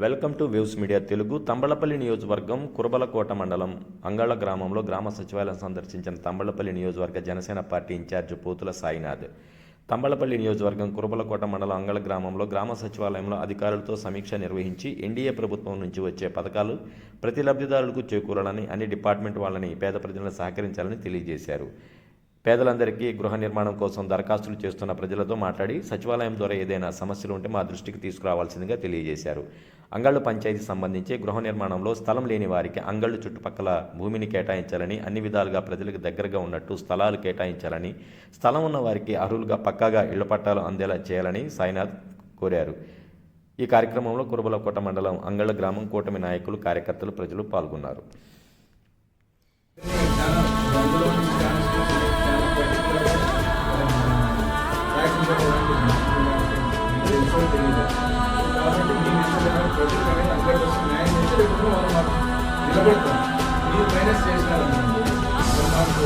Welcome to views media Telugu. Thamballapalli నియోజకవర్గం కురబలకోట మండలం అంగళ గ్రామంలో గ్రామ సచివాలయం సందర్శించిన తంబళపల్లి నియోజకవర్గ జనసేన పార్టీ ఇన్ఛార్జ్ పోతుల సాయినాథ్. తంబళపల్లి నియోజకవర్గం కురబలకోట మండలం అంగళ గ్రామంలో గ్రామ సచివాలయంలో అధికారులతో సమీక్ష నిర్వహించి ఎన్డీఏ ప్రభుత్వం నుంచి వచ్చే పథకాలు ప్రతి లబ్ధిదారులకు చేకూరాలని అన్ని డిపార్ట్మెంట్ వాళ్ళని పేద ప్రజలను సహకరించాలని తెలియజేశారు. పేదలందరికీ గృహ నిర్మాణం కోసం దరఖాస్తులు చేస్తున్న ప్రజలతో మాట్లాడి సచివాలయం ద్వారా ఏదైనా సమస్యలు ఉంటే మా దృష్టికి తీసుకురావాల్సిందిగా తెలియజేశారు. అంగళ్ళు పంచాయతీ సంబంధించి గృహ నిర్మాణంలో స్థలం లేని వారికి అంగళ్ళు చుట్టుపక్కల భూమిని కేటాయించాలని అన్ని విధాలుగా ప్రజలకు దగ్గరగా ఉన్నట్టు స్థలాలు కేటాయించాలని స్థలం ఉన్న వారికి అర్హులుగా పక్కాగా ఇళ్ళ పట్టాలు అందేలా చేయాలని సాయినాథ్ కోరారు. ఈ కార్యక్రమంలో కురుబలకోట మండలం అంగళ్ళ గ్రామం కూటమి నాయకులు కార్యకర్తలు ప్రజలు పాల్గొన్నారు. కాబట్టి మీ విషయంలో ప్రజలకు అనేది న్యాయం చేసి రేపు నిలబెడతాం మీరు మైనస్ చేసినారనుకోండి మాకు